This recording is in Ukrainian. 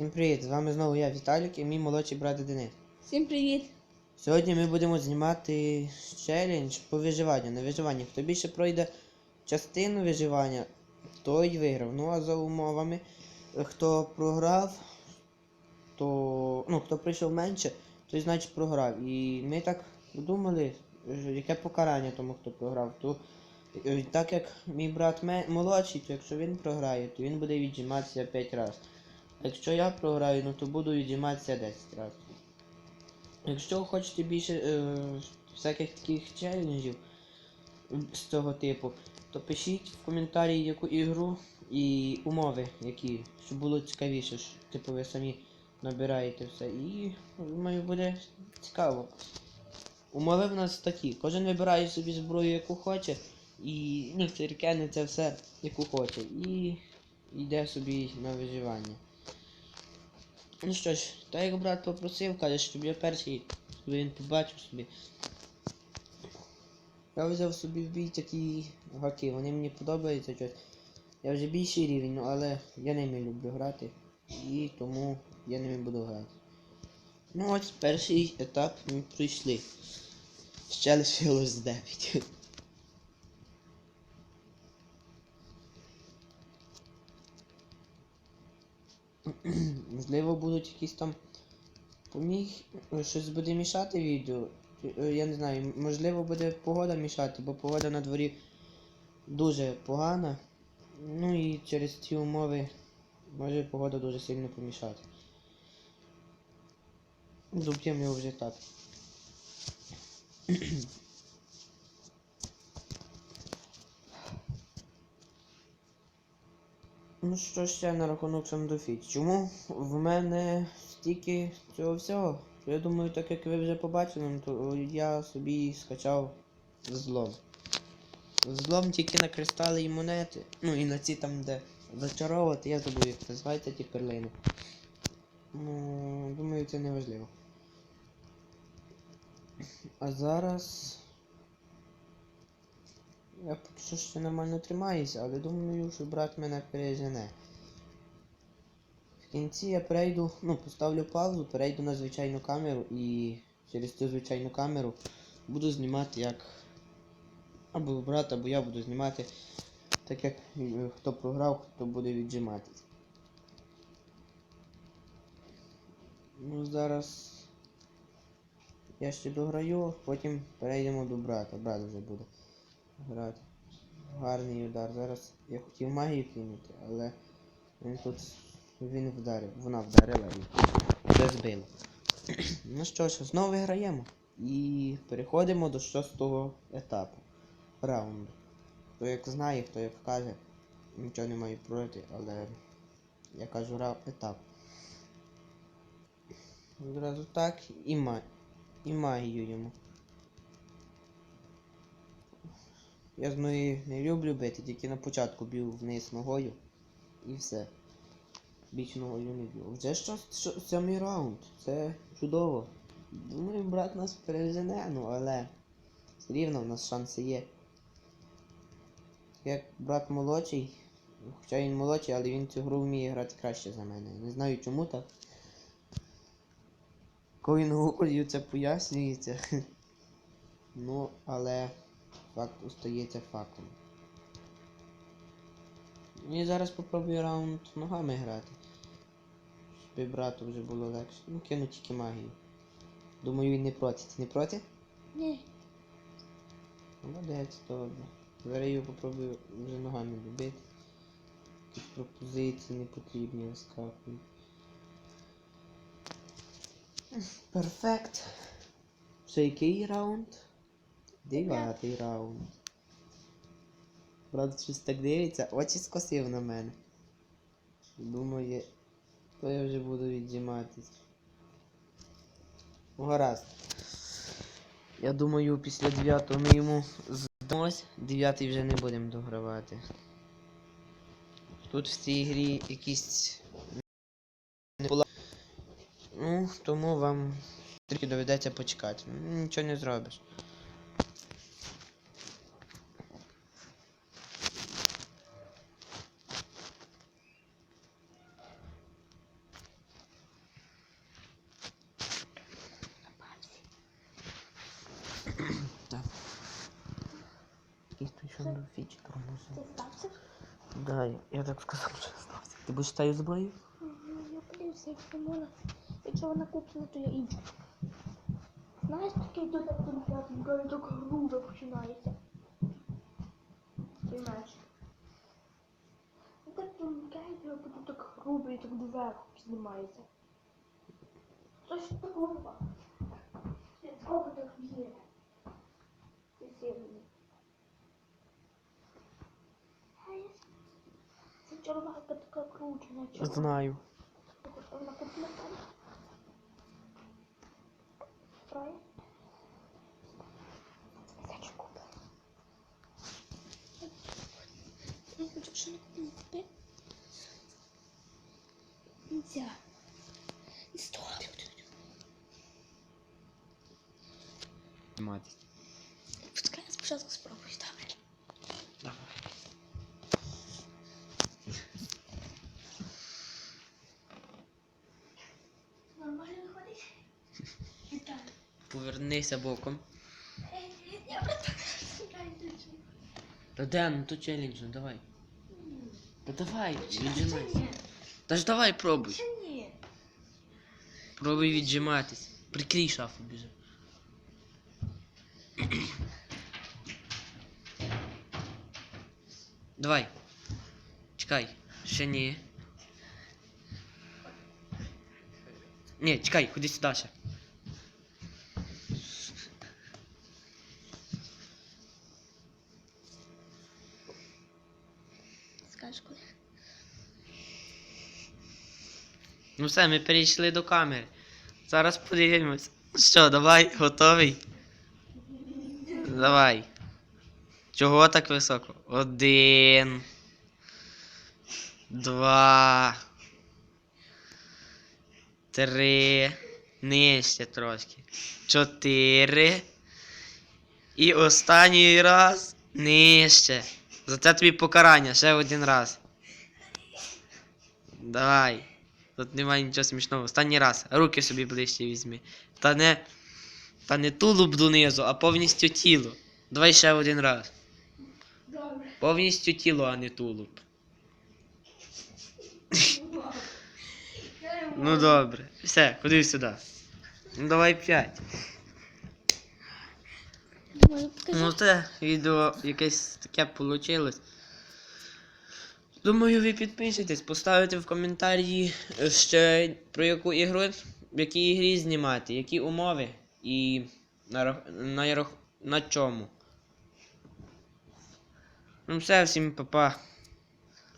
Всім привіт! З вами знову я, Віталік, і мій молодший брат Денис. Всім привіт! Сьогодні ми будемо знімати челендж по виживанню. На виживання. Хто більше пройде частину виживання, той виграв. Ну а за умовами, хто програв, то. Ну, хто прийшов менше, той значить програв. І ми так подумали, яке покарання тому, хто програв. То, е, так як мій брат молодший, то якщо він програє, то він буде віджиматися 5 разів. Якщо я програю, ну то буду віджиматися 10 разів. Якщо хочете більше е, всяких таких челенджів з цього типу, то пишіть в коментарі яку ігру і умови, які, щоб було цікавіше, ж, типу ви самі набираєте все. І думаю, буде цікаво. Умови в нас такі. Кожен вибирає собі зброю, яку хоче, і ну, це все, яку хоче. І йде собі на виживання. Ну що ж, так як брат попросив, каже, щоб я перший, він побачив собі. Я взяв собі в бій такі гаки, вони мені подобаються щось. Я вже більший рівень, ну, але я ними люблю грати. І тому я ними буду грати. Ну ось перший етап ми пройшли. Ще лишилось 9. Можливо, будуть якісь там поміг, щось буде мішати відео. Е, Я не знаю, можливо буде погода мішати, бо погода на дворі дуже погана. Ну і через ці умови може погода дуже сильно помішати. Зуб'ємо його вже так. Ну що ще на рахунок Сандофіт? Чому в мене стільки цього всього? Я думаю, так як ви вже побачили, ну, то я собі скачав злом. Злом тільки на кристали і монети. Ну і на ці там, де зачаровувати, я забув, як називається ті перлини. Ну, думаю, це не важливо. А зараз. Я поки що ще нормально тримаюся, але думаю, що брат мене пережене. В кінці я перейду, ну, поставлю паузу, перейду на звичайну камеру і через цю звичайну камеру буду знімати як. Або брат, або я буду знімати, так як е, хто програв, хто буде віджиматись. Ну зараз я ще дограю, потім перейдемо до брата. Брат вже буде грати. Гарний удар. Зараз я хотів магію кинути, але він тут він вдарив. Вона вдарила і вже збила. ну що ж, знову граємо. І переходимо до шостого етапу. Раунду. Хто як знає, хто як каже, нічого не маю проти, але я кажу раунд етап. Одразу так і ма... і магію йому. Я з неї не люблю бити, тільки на початку б'ю вниз ногою і все. Біч ногою не б'ю. Вже що, що сьомий раунд. Це чудово. Думаю, брат нас пережене, ну але рівно в нас шанси є. Як брат молодший, хоча він молодший, але він цю гру вміє грати краще за мене. Не знаю чому так. Коли він це пояснюється. Ну, але факт остається фактом. Ну, І зараз попробую раунд ногами грати. Щоб брату вже було легше. Ну, кину тільки магію. Думаю, він не проти. Ти не проти? Ні. Молодець, добре. Зараз його попробую вже ногами добити. Якісь пропозиції не потрібні вискакують. Перфект. Це який раунд? Дев'ятий раунд. Брат щось так дивиться, очі скосив на мене. Думає, то я вже буду віджиматись. Ну, Гаразд. Я думаю, після 9 ми йому здамось, 9 вже не будемо догравати. Тут в цій грі якісь не була. Ну, тому вам трохи доведеться почекати. Нічого не зробиш. якийсь той, що на фічі тормозив. Ти здався? Да, я, я так сказав, що стався. Ти будеш таю зброю? Мгм, Я подивився, якщо вона. Якщо вона куплена, то я іншу. Знаєш, таке йде так конкретно, і так грубо починається. Понимаєш? І так тонкенько, а потім так грубо і так доверху піднімається. Щось такого. Від кого так є? Ти Це така кручена. Знаю. Вона куплена. Правильно? Що не купити купити. Нельзя. Не стоит. Зніматись. Пускай я спочатку спробую, добре? Повернися боком. Та де, ну то челендж, ну давай. Та давай, віджимайся. Та ж давай пробуй. Пробуй віджиматись. Прикрий шафу біжи. Давай. Чекай. Ще ні. Ні, чекай, ходи сюди ще. Скажеш? Ну все, ми перейшли до камери. Зараз подивимось. Що, давай, готовий? Давай. Чого так високо? Один. Два. Три. Нижче трошки. Чотири. І останній раз нижче. За це тобі покарання ще один раз. Давай. Тут немає нічого смішного. Останній раз. Руки собі ближче візьми. Та не. Та не тулуб донизу, а повністю тіло. Давай ще один раз. Добре. Повністю тіло, а не тулуб. Ну добре. Все, ходи сюди. Ну давай п'ять. Ну це відео якесь таке вийшло. Думаю, ви підпишетесь, поставите в коментарі е, ще про яку ігру, в якій ігрі знімати, які умови і на, на, на чому. Ну все, всім па-па.